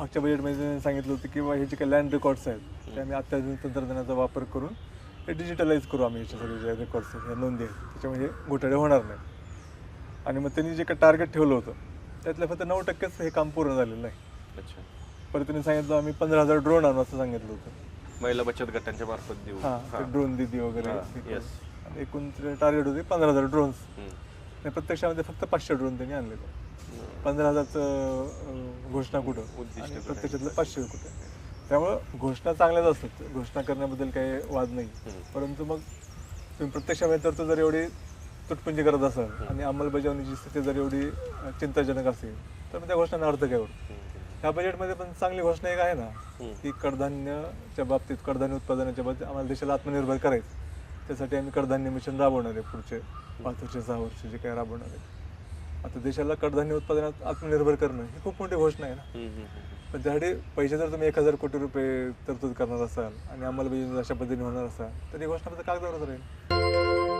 मागच्या बजेटमध्ये त्यांनी सांगितलं होतं की हे जे काही लँड रेकॉर्ड्स आहेत ते आम्ही अत्याधुनिक तंत्रज्ञानाचा वापर करून ते डिजिटलाइज करू आम्ही याचे सगळे जे रेकॉर्ड्स आहेत ह्या नोंदी आहेत. त्याच्यामुळे हे घोटाळे होणार नाही आणि मग त्यांनी जे काही टार्गेट ठेवलं होतं त्यातलं फक्त नऊ टक्केच हे काम पूर्ण झालेलं आहे अच्छा. परत त्यांनी सांगितलं आम्ही पंधरा हजार ड्रोन आणू असं सांगितलं होतं. महिला बचत गटांच्या मार्फत देऊ. हां ड्रोन दिदी वगैरे एकूण टार्गेट होते पंधरा हजार ड्रोन्स प्रत्यक्षामध्ये फक्त पाचशे ड्रोन त्यांनी आणले हम्म. पंधरा हजारचं घोषणा कुठं आणि? प्रत्यक्षातलं पाचशे कुठं त्यामुळं घोषणा चांगल्याच असतात घोषणा करण्याबद्दल काही वाद नाही. परंतु मग तुम्ही प्रत्यक्षामध्ये तर जर एवढी तुटपुंजी करत असाल आणि अंमलबजावणीची स्थिती जर एवढी चिंताजनक असेल तर मग त्या घोषणांना अर्थ काय. ह्या बजेटमध्ये पण चांगली घोषणा एक आहे ना. की कडधान्याच्या बाबतीत कडधान्य उत्पादनाच्या बाबतीत आम्हाला देशाला आत्मनिर्भर करायचं त्यासाठी आम्ही कडधान्य मिशन राबवणार आहे पुढचे पाच वर्ष सहा वर्ष जे काही राबवणार आहे आता देशाला कडधान्य उत्पादनात आत्मनिर्भर करणं ही खूप मोठी घोषणा आहे ना. पण त्यासाठी पैसे जर तुम्ही एक हजार कोटी रुपये तरतूद करणार असाल आणि अंमलबजावणी अशा पद्धतीने होणार असाल तर ही घोषणा फक्त कागदावरच राहील